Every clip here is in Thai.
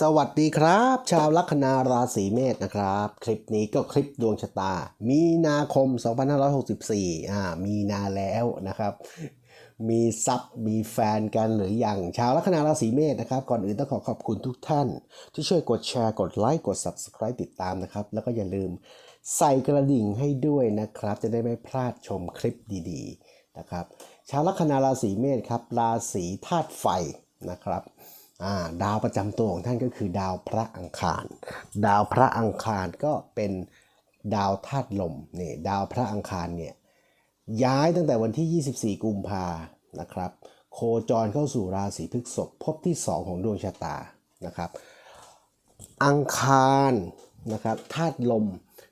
สวัสดีครับ ชาวลัคนาราศีเมษนะครับ คลิปนี้ก็คลิปดวงชะตา มีนาคม 2564อ่ามีนาแล้วนะครับ มีซับมีแฟนกันหรือยังชาวลัคนาราศีเมษนะครับ ก่อนอื่นต้องขอขอบคุณทุกท่าน ที่ช่วยกดแชร์กดไลค์กด Subscribe ติดตามนะครับ แล้วก็อย่าลืมใส่กระดิ่งให้ด้วยนะครับ จะได้ไม่พลาดชมคลิปดีๆนะครับ ชาวลัคนาราศีเมษครับราศีธาตุไฟนะครับ ดาวประจำตัวของท่านก็คือดาวพระอังคาร ดาวพระอังคารก็เป็นดาวธาตุลมนี่ดาวพระอังคารเนี่ยย้ายตั้งแต่วันที่ 24 กุมภานะครับ โคจรเข้าสู่ราศีพฤษภพบที่ 2 ของดวงชะตานะครับ อังคารนะครับธาตุลม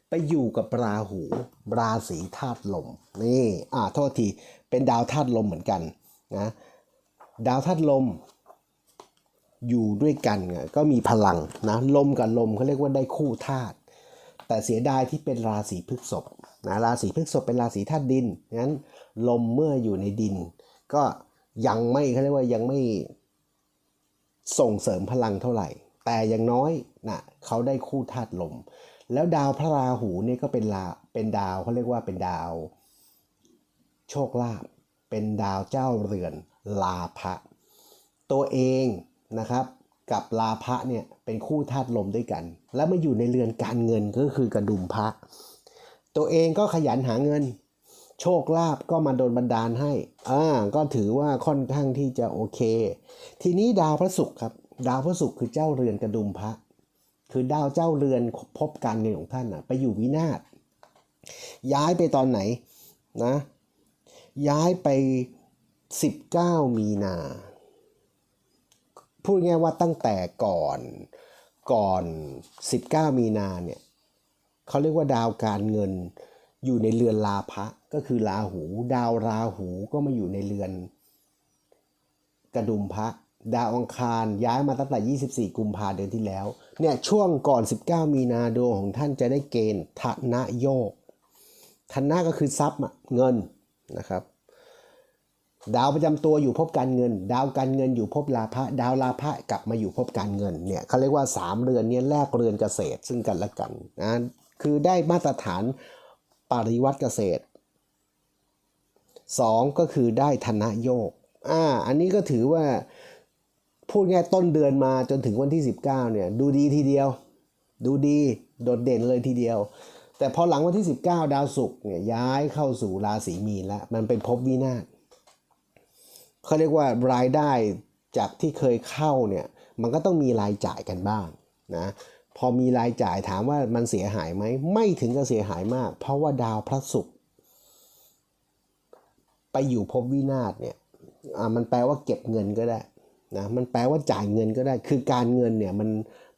ไปอยู่กับราหูราศีธาตุลมนี่อ่าโทษทีเป็นดาวธาตุลมเหมือนกันนะดาวธาตุลม อยู่ด้วยกันเนี่ยก็มีพลังนะลมกับลมเขาเรียกว่าได้คู่ธาตุแต่เสียดายที่เป็นราศีพฤษภนะราศีพฤษภเป็นราศีธาตุดินงั้นลมเมื่ออยู่ในดิน ก็ยังไม่เขาเรียกว่ายังไม่ส่งเสริมพลังเท่าไหร่ แต่อย่างน้อยนะเขาได้คู่ธาตุลม แล้วดาวพระราหูเนี่ยก็เป็นลาเป็นดาวเขาเรียกว่าเป็นดาว โชคลาภเป็นดาวเจ้าเรือนลาภะตัวเอง นะครับ กับลาภะเนี่ยเป็นคู่ธาตุลมด้วยกัน แล้วมาอยู่ในเรือนการเงินก็คือกระดุมพระ ตัวเองก็ขยันหาเงิน โชคลาภก็มาโดนบันดาลให้อ่าก็ถือว่าค่อนข้างที่จะโอเค ทีนี้ดาวพระศุกร์ครับ ดาวพระศุกร์คือเจ้าเรือนกระดุมพระ คือดาวเจ้าเรือนพบการเงินของท่านอะไปอยู่วินาศย้ายไปตอนไหนนะย้ายไป 19 มีนา พูดง่ายว่าตั้งแต่ก่อนก่อน 19 มีนาเนี่ยเขาเรียกว่าดาวการเงินอยู่ในเรือนลาภะก็คือราหู ดาวราหูก็มาอยู่ในเรือน กระดุมพระ ดาวอังคารย้ายมาตั้งแต่ 24 กุมภาเดือนที่แล้วเนี่ยช่วงก่อน 19 มีนาดวงของท่านจะได้เกณฑ์ธนะโยกธนะก็คือทรัพย์เงินนะครับ ดาวประจำตัวอยู่ภพการเงิน ดาวการเงินอยู่ภพลาภะดาวลาภะกลับมาอยู่ภพการเงินเนี่ยเขาเรียกว่า 3 เรือนเนี่ยแลกเรือนเกษตรซึ่งกันและกันนะคือได้มาตรฐานปริวัติเกษตร 2 ก็คือได้ธนโยกอ่าอันนี้ก็ถือว่าพูดง่ายต้นเดือนมาจนถึงวันที่ 19เนี่ยดูดีทีเดียว ดูดีโดดเด่นเลยทีเดียว แต่พอหลังวันที่ 19 ดาวศุกร์เนี่ยย้ายเข้าสู่ราศีมีนแล้วมันเป็นภพวินาศ เขาเรียกว่ารายได้จากที่เคยเข้าเนี่ยมันก็ต้องมีรายจ่ายกันบ้างนะพอมีรายจ่ายถามว่ามันเสียหายไหมไม่ถึงกับเสียหายมาก เพราะว่าดาวพระศุกร์ไปอยู่ภพวินาศเนี่ยอ่ามันแปลว่าเก็บเงินก็ได้นะมันแปลว่าจ่ายเงินก็ได้ คือการเงินเนี่ยมัน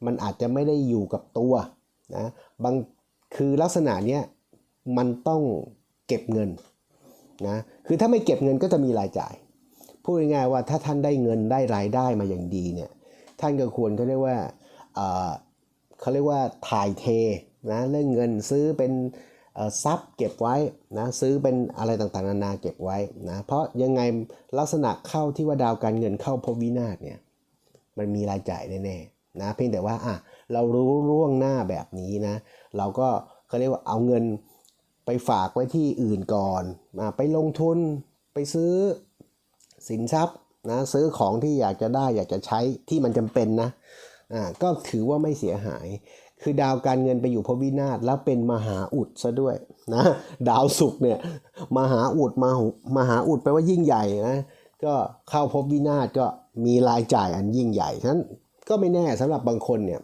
มันอาจจะไม่ได้อยู่กับตัวนะบางคือลักษณะเนี้ยมันต้องเก็บเงินนะคือถ้าไม่เก็บเงินก็จะมีรายจ่าย พูดง่ายๆว่าถ้าท่านได้เงินได้รายได้มาอย่างดีเนี่ยท่านก็ควรเขาเรียกว่าเขาเรียกว่าถ่ายเทนะเรื่องเงินซื้อเป็นทรัพย์เก็บไว้นะซื้อเป็นอะไรต่างๆนานาเก็บไว้นะเพราะยังไงลักษณะเข้าที่ว่าดาวการเงินเข้าพบวินาศเนี่ยมันมีรายจ่ายแน่ๆนะเพียงแต่ว่าอะเรารู้ล่วงหน้าแบบนี้นะเราก็เขาเรียกว่าเอาเงินไปฝากไว้ที่อื่นก่อนอะไปลงทุนไปซื้อ สินทรัพย์นะซื้อของที่อยากจะได้อยากจะใช้ที่มันจำเป็นนะอ่าก็ถือว่าไม่เสียหาย คือดาวการเงินไปอยู่พบวินาศแล้วเป็นมหาอุดซะด้วยนะดาวศุกร์เนี่ยมหาอุดมาหมหาอุดแปลว่ายิ่งใหญ่นะก็เข้าพบวินาศก็มีรายจ่ายอันยิ่งใหญ่ฉะนั้นก็ไม่แน่สำหรับบางคนเนี่ย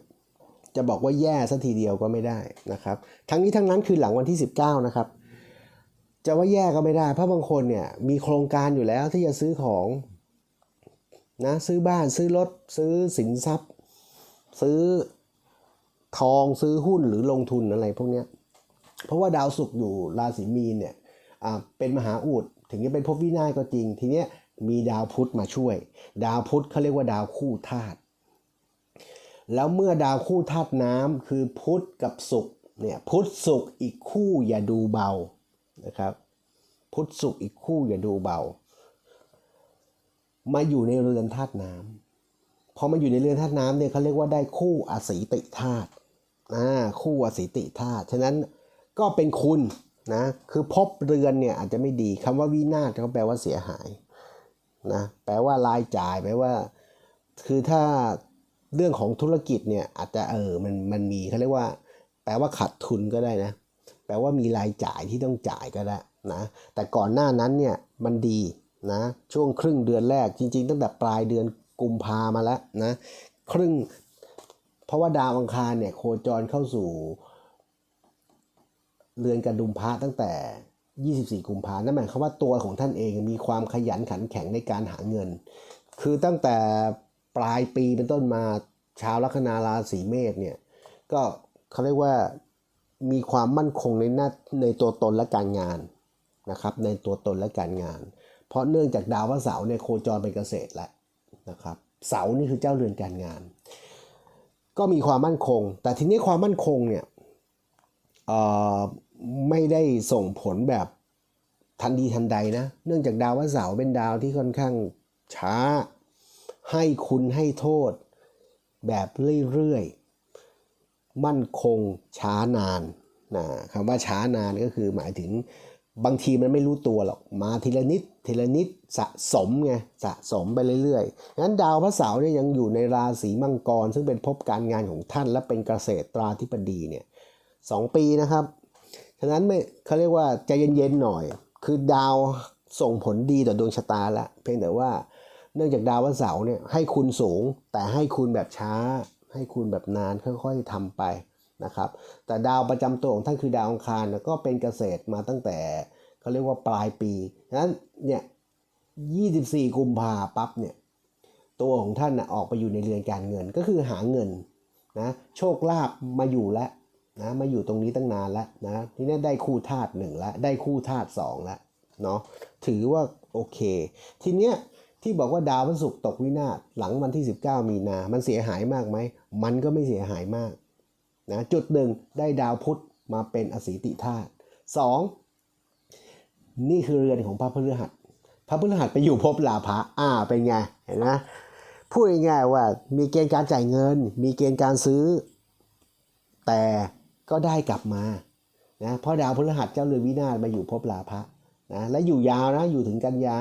จะบอกว่าแย่ซะทีเดียวก็ไม่ได้นะครับ ทั้งนี้ทั้งนั้นคือหลังวันที่ 19 นะครับ จะว่าแย่ก็ไม่ได้ เพราะบางคนเนี่ยมีโครงการอยู่แล้วที่จะซื้อของนะซื้อบ้านซื้อรถซื้อสินทรัพย์ ซื้อทองซื้อหุ้นหรือลงทุนอะไรพวกเนี้ยเพราะว่าดาวศุกร์อยู่ราศีมีนเนี่ยอ่าเป็นมหาอุดถึงจะเป็นภพวินาศก็จริง ทีเนี้ยมีดาวพุธมาช่วย ดาวพุธเขาเรียกว่าดาวคู่ธาตุแล้วเมื่อดาวคู่ธาตุน้ำคือพุธกับศุกร์เนี่ยพุธศุกร์อีกคู่อย่าดูเบา นะครับ พุทธสุขอีกคู่อย่าดูเบา มาอยู่ในเรือนธาตุน้ำพพอมาอยู่ในเรือนธาตุน้ำเนี่ยเขาเรียกว่าได้คู่อสีติธาตุคู่อสีติธาตุฉะนั้นก็เป็นคุณนะคือพบเรือนเนี่ยอาจจะไม่ดีคำว่าวินาศก็แปลว่าเสียหายนะแปลว่ารายจ่ายแปลว่า คือถ้าเรื่องของธุรกิจเนี่ยอาจจะเออมันมันมีเขาเรียกว่า แปลว่าขาดทุนก็ได้นะ แปลว่ามีรายจ่ายที่ต้องจ่ายก็ได้นะแต่ก่อนหน้านั้นเนี่ยมันดีนะช่วงครึ่งเดือนแรกจริง ๆ ตั้งแต่ปลายเดือนกุมภามาแล้วนะครึ่งเพราะว่าดาวอังคารเนี่ยโคจรเข้าสู่เรือนกระดุมพระตั้งแต่ 24 กุมภานั่นหมายความว่าตัวของท่านเองมีความขยันขันแข็งในการหาเงิน คือตั้งแต่ปลายปีเป็นต้นมาชาวลัคนาราศีเมษเนี่ยก็เขาเรียกว่า มีความมั่นคงในหน้าในตัวตนและการงานนะครับ ในตัวตนและการงาน เพราะเนื่องจากดาวพระเสาร์เนี่ยโคจรเป็นเกษตรแล้วนะครับ เสาร์นี่คือเจ้าเรือนการงาน ก็มีความมั่นคง แต่ทีนี้ความมั่นคงเนี่ยเออไม่ได้ส่งผลแบบทันทีทันใดนะ เนื่องจากดาวพระเสาร์เป็นดาวที่ค่อนข้างช้า ให้คุณให้โทษแบบเรื่อยๆ มั่นคงช้านานนะคำว่าช้านานก็คือหมายถึงบางทีมันไม่รู้ตัวหรอกมาทีละนิดทีละนิดสะสมไงสะสมไปเรื่อยๆงั้นดาวพระเสาร์เนี่ยยังอยู่ในราศีมังกร ซึ่งเป็นภพการงานของท่านและเป็นเกษตรตราธิบดีเนี่ยสองปีนะครับฉะนั้นไม่เขาเรียกว่าใจเย็นๆหน่อย คือดาวส่งผลดีต่อดวงชะตาล้วเพียงแต่ว่าเนื่องจากดาววันเสาร์เนี่ยให้คุณสูงแต่ให้คุณแบบช้า ให้คุณแบบนานค่อยๆทำไปนะครับแต่ดาวประจำตัวของท่านคือดาวอังคารก็เป็นเกษตรมาตั้งแต่เขาเรียกว่าปลายปีฉะนั้นเนี่ย24 กุมภาปั๊บเนี่ยตัวของท่านนะออกไปอยู่ในเรือนการเงินก็คือหาเงินนะโชคลาภมาอยู่แล้วนะมาอยู่ตรงนี้ตั้งนานแล้วนะทีนี้ได้คู่ธาตุหนึ่งแล้วได้คู่ธาตุสองแล้วเนาะถือว่าโอเค ทีเนี้ย ที่บอกว่าดาวพฤหัสตกวินาศหลังวันที่ 19 มีนา มันเสียหายมากไหม มันก็ไม่เสียหายมากนะจุดหนึ่งได้ดาวพุธมาเป็นอสีติธาตุสองนี่คือเรือนของพระพฤหัส พระพฤหัสไปอยู่ภพลาภะอ่าเป็นไงเห็นไหมพูดง่ายๆว่ามีเกณฑ์การจ่ายเงิน มีเกณฑ์การซื้อ แต่ก็ได้กลับมานะเพราะดาวพฤหัสเจ้าเรือนวินาศมาอยู่ภพลาภะนะและอยู่ยาวนะอยู่ถึงกันยา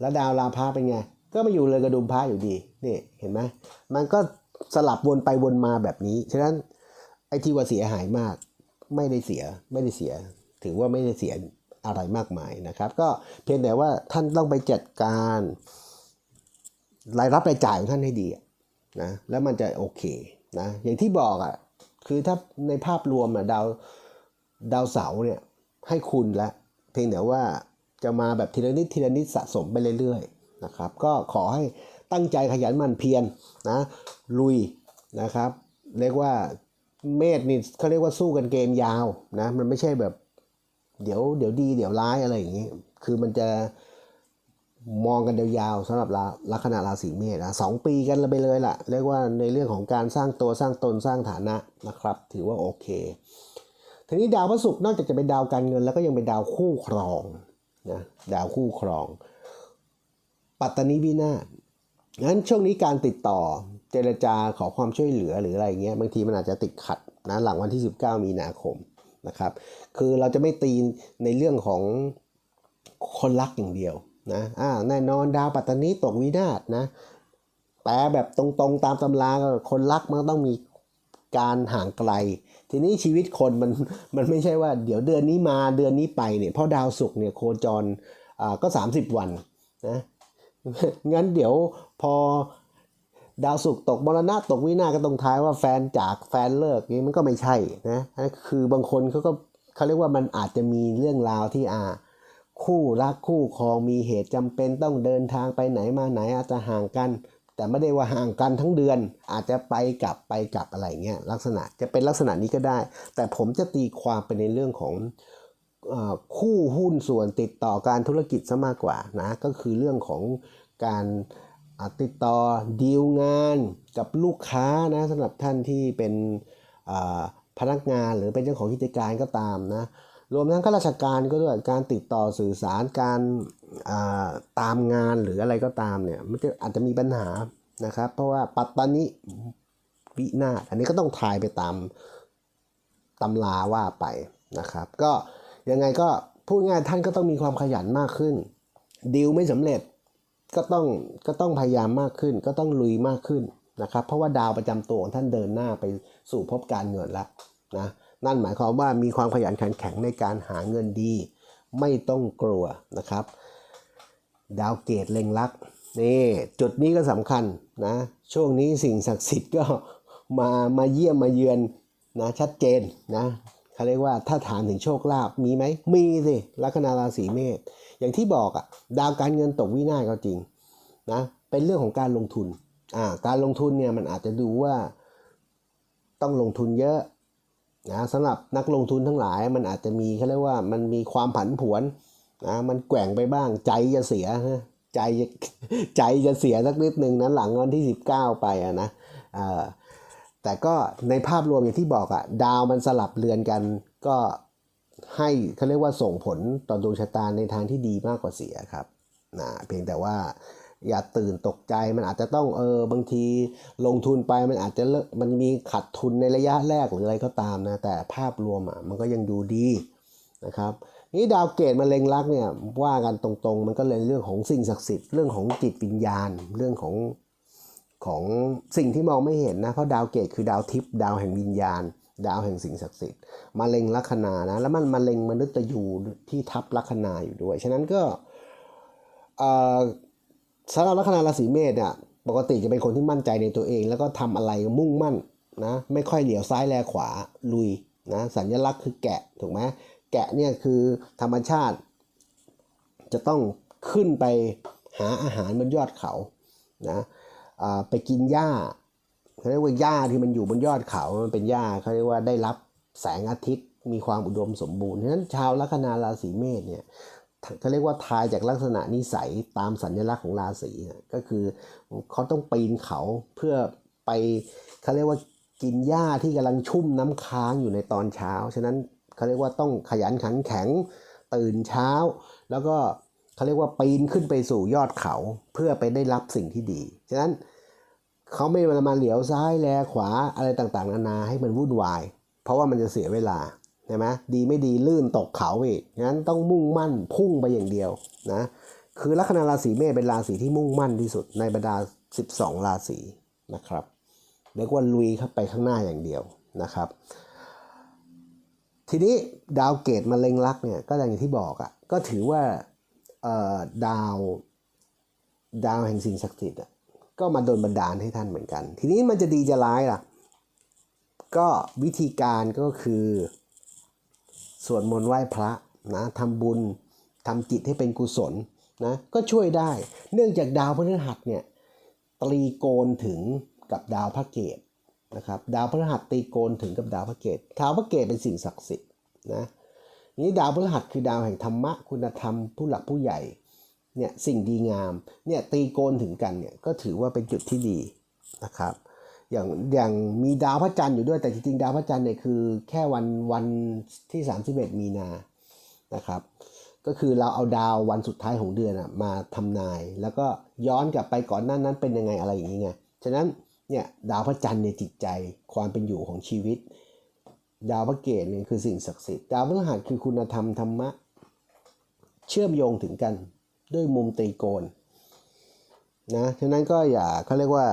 แล้วดาวลาพาเป็นไง ก็มาอยู่เรือนกระดุมพระอยู่ดีนี่เห็นไหมมันก็สลับวนไปวนมาแบบนี้ ฉะนั้นไอ้ที่ว่าเสียหายมากไม่ได้เสียไม่ได้เสีย ถือว่าไม่ได้เสียอะไรมากมายนะครับ ก็เพียงแต่ว่าท่านต้องไปจัดการรายรับรายจ่ายของท่านให้ดีนะแล้วมันจะโอเคนะอย่างที่บอกอะคือถ้าในภาพรวมอะดาวดาวเสาร์เนี่ยให้คุณล้วเพียงแต่ว่า จะมาแบบทีละนิดทีละนิดสะสมไปเรื่อยๆนะครับ ก็ขอให้ตั้งใจขยันหมั่นเพียรนะลุยนะครับ เรียกว่าเมษนี่เขาเรียกว่าสู้กันเกมยาวนะมันไม่ใช่แบบเดี๋ยวเดี๋ยวดีเดี๋ยวร้ายอะไรอย่างนี้ คือมันจะมองกันยาวๆสำหรับราลัคนาราศีเมษนะสองปีกันไปเลยล่ะ เรียกว่าในเรื่องของการสร้างตัวสร้างตนสร้างฐานะนะครับ ถือว่าโอเค ทีนี้ดาวพระศุกร์นอกจากจะเป็นดาวการเงินแล้วก็ยังเป็นดาวคู่ครอง นะดาวคู่ครอง ปัตตานีวินาศงั้นช่วงนี้การติดต่อเจรจาขอความช่วยเหลือหรืออะไรเงี้ยบางทีมันอาจจะติดขัดนะหลังวันที่ 19 มีนาคมนะครับ คือเราจะไม่ตีในเรื่องของคนรักอย่างเดียวนะอ่าแน่นอนดาวปัตตานีตกวินาศนะแต่แบบตรงๆตามตำราคนรักมันต้องมี การห่างไกล ทีนี้ชีวิตคนมันมันไม่ใช่ว่าเดี๋ยวเดือนนี้มาเดือนนี้ไปเนี่ยเพราะดาวศุกร์เนี่ยโคจรอ่าก็ 30 วันนะงั้นเดี๋ยวพอดาวศุกร์ตกมรณะตกวินาก็ต้องท้ายว่าแฟนจากแฟนเลิกนี้มันก็ไม่ใช่นะคือบางคนเขาก็เขาเรียกว่ามันอาจจะมีเรื่องราวที่อ่าคู่รักคู่ครองมีเหตุจำเป็นต้องเดินทางไปไหนมาไหนอาจจะห่างกัน แต่ไม่ได้ว่าห่างกันทั้งเดือน อาจจะไปกลับไปกลับอะไรเงี้ยลักษณะจะเป็นลักษณะนี้ก็ได้ แต่ผมจะตีความไปในเรื่องของอคู่หุ้นส่วนติดต่อการธุรกิจซะมากกว่านะก็คือเรื่องของการติดต่อดีลงานกับลูกค้านะสำหรับท่านที่เป็นพนักงานหรือเป็นเจ้าของกิจการก็ตามนะรวมทั้งข้าราชการก็ด้วยการติดต่อสื่อสารการ ตามงานหรืออะไรก็ตามเนี่ยมันจะอาจจะมีปัญหานะครับ เพราะว่าปัตตานิวินาศอันนี้ก็ต้องทายไปตามตำราว่าไปนะครับ ก็ยังไงก็พูดง่ายท่านก็ต้องมีความขยันมากขึ้นดีลไม่สำเร็จก็ต้องก็ต้องพยายามมากขึ้น ก็ต้องลุยมากขึ้นนะครับ เพราะว่าดาวประจำตัวของท่านเดินหน้าไปสู่ภพการเงินแล้วนะนั่นหมายความว่ามีความขยันขันแข็งในการหาเงินดี ไม่ต้องกลัวนะครับ ดาวเกตเล็งลักนี่จุดนี้ก็สำคัญนะช่วงนี้สิ่งศักดิ์สิทธิ์ก็มามาเยี่ยมมาเยือนนะชัดเจนนะเขาเรียกว่าถ้าถามถึงโชคลาภมีไหมมีสิลัคนาราศีเมษอย่างที่บอกอะดาวการเงินตกวินาศก็จริงนะเป็นเรื่องของการลงทุนอ่าการลงทุนเนี่ยมันอาจจะดูว่าต้องลงทุนเยอะนะสำหรับนักลงทุนทั้งหลายมันอาจจะมีเขาเรียกว่ามันมีความผันผวน นะมันแกว่งไปบ้าง ใจจะเสียฮะใจใจจะเสียสักนิดหนึ่งนะหลังวันที่ 19 ไปอะนะแต่ก็ในภาพรวมอย่างที่บอกอะดาวมันสลับเรือนกันก็ให้เขาเรียกว่าส่งผลต่อดวงชะตาในทางที่ดีมากกว่าเสียครับนะเพียงแต่ว่าอย่าตื่นตกใจมันอาจจะต้องเออบางทีลงทุนไปมันอาจจะเลมันมีขัดทุนในระยะแรกหรืออะไรก็ตามนะแต่ภาพรวมอะมันก็ยังดูดีนะครับ นี่ดาวเกตมาเล็งรักเนี่ยว่ากันตรงๆ มันก็เลยเรื่องของสิ่งศักดิ์สิทธิ์เรื่องของจิตวิญญาณ เรื่องของของสิ่งที่มองไม่เห็นนะเพราะดาวเกตคือดาวทิพย์ดาวแห่งวิญญาณ ดาวแห่งสิ่งศักดิ์สิทธิ์มาเล็งลัคนานะแล้วมันมาเล็งมนุษย์ยูที่ทับลัคนาอยู่ด้วย ฉะนั้นก็สำหรับลัคนาราศีเมษเนี่ยปกติจะเป็นคนที่มั่นใจในตัวเอง แล้วก็ทำอะไรมุ่งมั่นนะไม่ค่อยเหลียวซ้ายแลขวาลุยนะสัญลักษณ์คือแกะถูกไหม แกะเนี่ยคือธรรมชาติ จะต้องขึ้นไปหาอาหารบนยอดเขานะอ่าไปกินหญ้าเขาเรียกว่าหญ้าที่มันอยู่บนยอดเขา มันเป็นหญ้าเขาเรียกว่าได้รับแสงอาทิตย์มีความอุดมสมบูรณ์ฉะนั้นชาวลัคนาราศีเมษเนี่ยเขาเรียกว่าทายจากลักษณะนิสัยตามสัญลักษณ์ของราศีก็คือเขาต้องปีนเขาเพื่อไปเขาเรียกว่ากินหญ้าที่กำลังชุ่มน้ำค้างอยู่ในตอนเช้า ฉะนั้น เขาเรียกว่าต้องขยันขันแข็งตื่นเช้า แล้วก็เขาเรียกว่าปีนขึ้นไปสู่ยอดเขาเพื่อไปได้รับสิ่งที่ดี ฉะนั้นเขาไม่มามาเหลียวซ้ายแลขวาอะไรต่างๆ นานาให้มันวุ่นวาย เพราะว่ามันจะเสียเวลาใช่ไหมดีไม่ดีลื่นตกเขาอีกฉะนั้นต้องมุ่งมั่นพุ่งไปอย่างเดียวนะคือลัคนาราศีเมษเป็นราศีที่มุ่งมั่นที่สุดในบรรดา 12 ราศีนะครับเรียกว่าลุยเข้าไปข้างหน้าอย่างเดียวนะครับ ทีนี้ดาวเกตมาเล็งลักเนี่ยก็อย่างที่บอกอะ่ะก็ถือว่าดาวดาวแห่งสิ่งศักดิ์สิทธิ์ก็มาโดนบันดาลให้ท่านเหมือนกัน ทีนี้มันจะดีจะร้ายล่ะ ก็วิธีการก็คือสวดมนต์ไหว้พระนะทำบุญทำจิตให้เป็นกุศลนะก็ช่วยได้ เนื่องจากดาวพฤหัสเนี่ยตรีโกณถึงกับดาวพระเกต นะครับดาวพฤหัสตีโกนถึงกับดาวพระเกตดาวพระเกตเป็นสิ่งศักดิ์สิทธิ์นะนี้ดาวพฤหัสคือดาวแห่งธรรมะคุณธรรมผู้หลักผู้ใหญ่เนี่ยสิ่งดีงามเนี่ยตีโกนถึงกันเนี่ยก็ถือว่าเป็นจุดที่ดีนะครับอย่างอย่างมีดาวพระจันทร์อยู่ด้วยแต่จริงๆดาวพระจันทร์เนี่ยคือแค่วันวันที่ 31 มีนานะครับก็คือเราเอาดาววันสุดท้ายของเดือนอะมาทำนาย แล้วก็ย้อนกลับไปก่อนหน้านั้นเป็นยังไงอะไรอย่างเงี้ยฉะนั้น เนี่ยดาวพระจันทร์เนี่ยจิตใจความเป็นอยู่ของชีวิต ดาวพระเกตเนี่ยคือสิ่งศักดิ์สิทธิ์ดาวพฤหัสคือคุณธรรมธรรมะ เชื่อมโยงถึงกันด้วยมุมตรีโกณนะฉะนั้นก็อย่าเขาเรียกว่า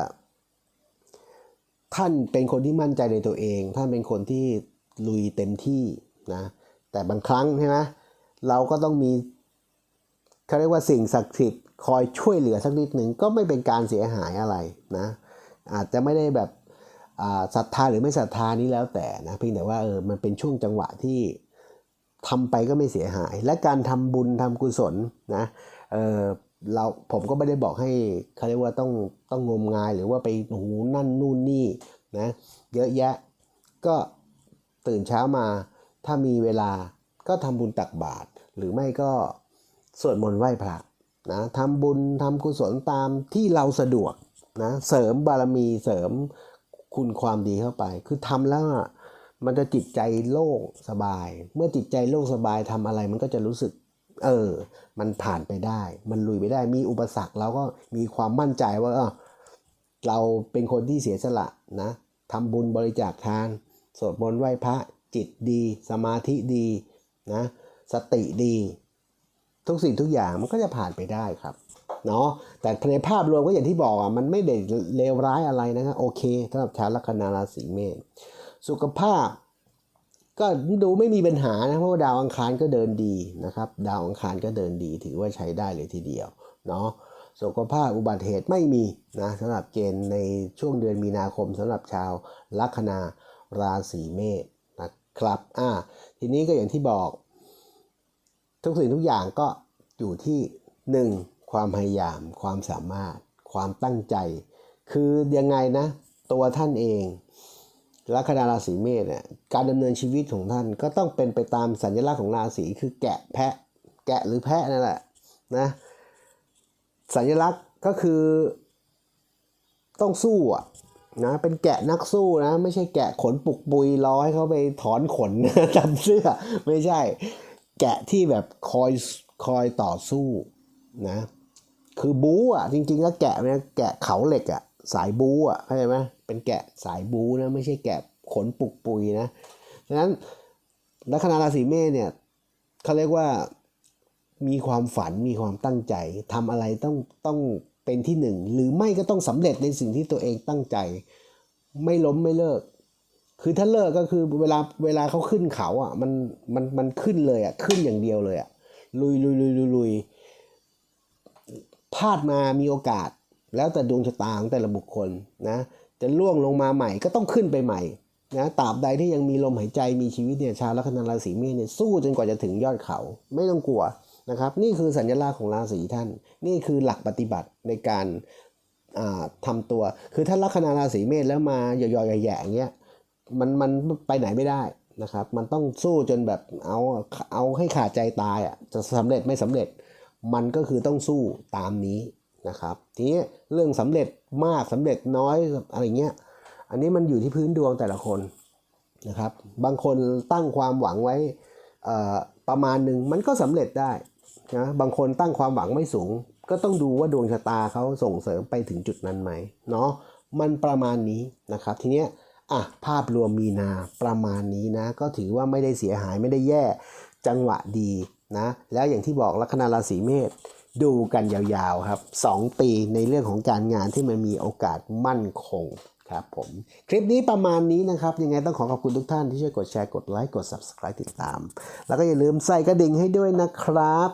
ท่านเป็นคนที่มั่นใจในตัวเอง ท่านเป็นคนที่ลุยเต็มที่นะแต่บางครั้งใช่ไหมเราก็ต้องมีเขาเรียกว่าสิ่งศักดิ์สิทธิ์คอยช่วยเหลือสักนิดหนึ่งก็ไม่เป็นการเสียหายอะไรนะ อาจจะไม่ได้แบบศรัทธาหรือไม่ศรัทธานี้แล้วแต่นะเพียงแต่ว่าเออมันเป็นช่วงจังหวะที่ทำไปก็ไม่เสียหาย และการทำบุญทำกุศลนะเออเราผมก็ไม่ได้บอกให้เขาเรียกว่าต้องต้องงมงายหรือว่าไปหูนั่นนู่นนี่นะเยอะแยะก็ตื่นเช้ามาถ้ามีเวลาก็ทำบุญตักบาตรหรือไม่ก็สวดมนต์ไหว้พระนะทำบุญทำกุศลตามที่เราสะดวก นะเสริมบารมีเสริมคุณความดีเข้าไป คือทำแล้วมันจะจิตใจโล่งสบาย เมื่อจิตใจโล่งสบายทำอะไรมันก็จะรู้สึก เออ มันผ่านไปได้ มันลุยไปได้ มีอุปสรรคเราก็มีความมั่นใจว่า เราเป็นคนที่เสียสละนะทำบุญบริจาคทานสวดมนต์ไหว้พระจิตดี สมาธิดีนะสติดี ทุกสิ่งทุกอย่างมันก็จะผ่านไปได้ครับ เนาะแต่ในภาพรวมก็อย่างที่บอกอะมันไม่ได้เลวร้ายอะไรนะครับโอเคสำหรับชาวลัคนาราศีเมษสุขภาพ ก็ดูไม่มีปัญหานะเพราะว่าดาวอังคารก็เดินดีนะครับ ดาวอังคารก็เดินดี ถือว่าใช้ได้เลยทีเดียวเนาะสุขภาพอุบัติเหตุไม่มีนะสำหรับเกณฑ์ในช่วงเดือนมีนาคมสำหรับชาวลัคนาราศีเมษนะครับอ่าทีนี้ก็อย่างที่บอก ทุกสิ่งทุกอย่างก็อยู่ที่หนึ่ง ความพยายาม ความสามารถ ความตั้งใจ คือยังไงนะ ตัวท่านเองลัคนาราศีเมษเนี่ยการดำเนินชีวิตของท่านก็ต้องเป็นไปตามสัญลักษณ์ของราศีคือแกะแพะ แกะหรือแพะนั่นแหละนะสัญลักษณ์ก็คือต้องสู้อะนะเป็นแกะนักสู้นะ ไม่ใช่แกะขนปุกปุยรอให้เขาไปถอนขนจำเสื้อ ไม่ใช่ แกะที่แบบคอยคอยต่อสู้นะ คือบู๊อะจริงๆแล้วแกะเนี่ยแกะเขาเหล็กอะสายบู๊อะเข้าใจไหมเป็นแกะสายบู๊นะไม่ใช่แกะขนปุกปุยนะฉะนั้นลัคนาราศีเมษเนี่ยเขาเรียกว่ามีความฝันมีความตั้งใจทำอะไรต้องต้องเป็นที่หนึ่งหรือไม่ก็ต้องสำเร็จในสิ่งที่ตัวเองตั้งใจ ไม่ล้มไม่เลิก คือถ้าเลิกก็คือเวลาเวลาเขาขึ้นเขาอะมันมันมันขึ้นเลยอะขึ้นอย่างเดียวเลยอะลุยลุยลุยลุยลุย พลาดมามีโอกาส แล้วแต่ดวงชะตาของแต่ละบุคคลนะจะล่วงลงมาใหม่ก็ต้องขึ้นไปใหม่นะตราบใดที่ยังมีลมหายใจมีชีวิตเนี่ยชาวลัคนาราศีเมษเนี่ยสู้จนกว่าจะถึงยอดเขาไม่ต้องกลัวนะครับนี่คือสัญลักษณ์ของราศีท่าน นี่คือหลักปฏิบัติในการอ่าทำตัว คือถ้าลัคนาราศีเมษแล้วมาหย่อยๆแย่ๆอย่างเงี้ยมันมันไปไหนไม่ได้นะครับ มันต้องสู้จนแบบเอาเอาให้ขาดใจตายอะจะสำเร็จไม่สำเร็จ มันก็คือต้องสู้ตามนี้นะครับ ทีนี้เรื่องสำเร็จมากสำเร็จน้อยอะไรเงี้ย อันนี้มันอยู่ที่พื้นดวงแต่ละคนนะครับ บางคนตั้งความหวังไว้ประมาณหนึ่งมันก็สำเร็จได้นะบางคนตั้งความหวังไม่สูง ก็ต้องดูว่าดวงชะตาเขาส่งเสริมไปถึงจุดนั้นไหมเนาะมันประมาณนี้นะครับ ทีเนี้ยอะภาพรวมมีนาประมาณนี้นะ ก็ถือว่าไม่ได้เสียหายไม่ได้แย่จังหวะดี นะแล้วอย่างที่บอกลัคนาราศีเมษดูกันยาวๆครับ 2 ปีในเรื่องของการงานที่มันมีโอกาสมั่นคงครับผมคลิปนี้ประมาณนี้นะครับ ยังไงต้องขอขอบคุณทุกท่านที่ช่วยกดแชร์กดไลค์กด Subscribe ติดตาม แล้วก็อย่าลืมใส่กระดิ่งให้ด้วยนะครับ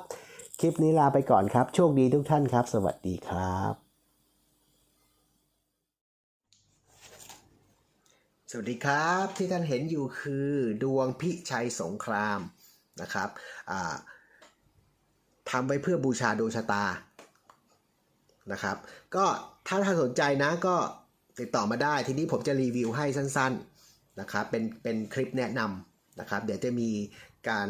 คลิปนี้ลาไปก่อนครับ โชคดีทุกท่านครับ สวัสดีครับ สวัสดีครับที่ท่านเห็นอยู่คือดวงพิชัยสงคราม นะครับทำไว้เพื่อบูชาดวงชะตานะครับก็ถ้าท่านสนใจนะก็ติดต่อมาได้ทีนี้ผมจะรีวิวให้สั้นๆนะครับเป็นเป็นคลิปแนะนำนะครับเดี๋ยวจะมีการ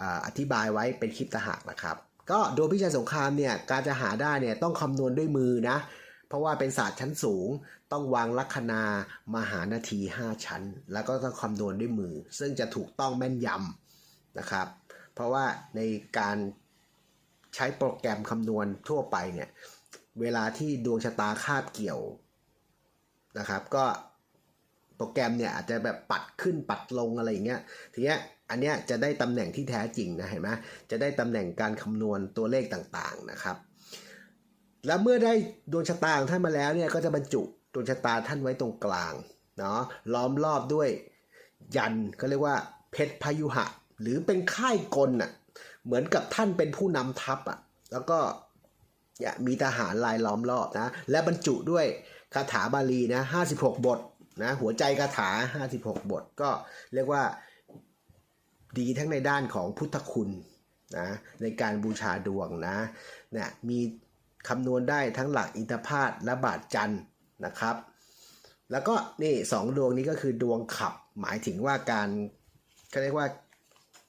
อาอธิบายไว้เป็นคลิปตะหากนะครับก็ดวงพิชัยสงครามเนี่ยการจะหาได้เนี่ยต้องคำนวณด้วยมือนะเพราะว่าเป็นศาสตร์ชั้นสูง ต้องวางลัคนามหานาที 5 ชั้น แล้วก็ต้องคำนวณด้วยมือ ซึ่งจะถูกต้องแม่นยำ นะครับ เพราะว่าในการใช้โปรแกรมคำนวณทั่วไปเนี่ยเวลาที่ดวงชะตาคาบเกี่ยวนะครับ ก็โปรแกรมเนี่ยอาจจะแบบปัดขึ้นปัดลงอะไรอย่างเงี้ยทีเนี้ยอันเนี้ยจะได้ตำแหน่งที่แท้จริงนะเห็นไหมจะได้ตำแหน่งการคำนวณตัวเลขต่างๆนะครับ แล้วเมื่อได้ดวงชะตาของท่านมาแล้วเนี่ยก็จะบรรจุดวงชะตาท่านไว้ตรงกลางเนาะล้อมรอบด้วยยันเขาเรียกว่าเพชรพยุหะ หรือเป็นค่ายกลน่ะเหมือนกับท่านเป็นผู้นำทัพอะแล้วก็เนี่ยมีทหารลายล้อมรอบนะและบรรจุด้วยคาถาบาลีนะ56 บทนะหัวใจคาถา 56 บทก็เรียกว่าดีทั้งในด้านของพุทธคุณนะในการบูชาดวงนะเนี่ยมีคำนวณได้ทั้งหลักอินทพาตและบาทจันทร์นะครับ แล้วก็นี่สองดวงนี้ก็คือดวงขับหมายถึงว่าการเขาเรียกว่า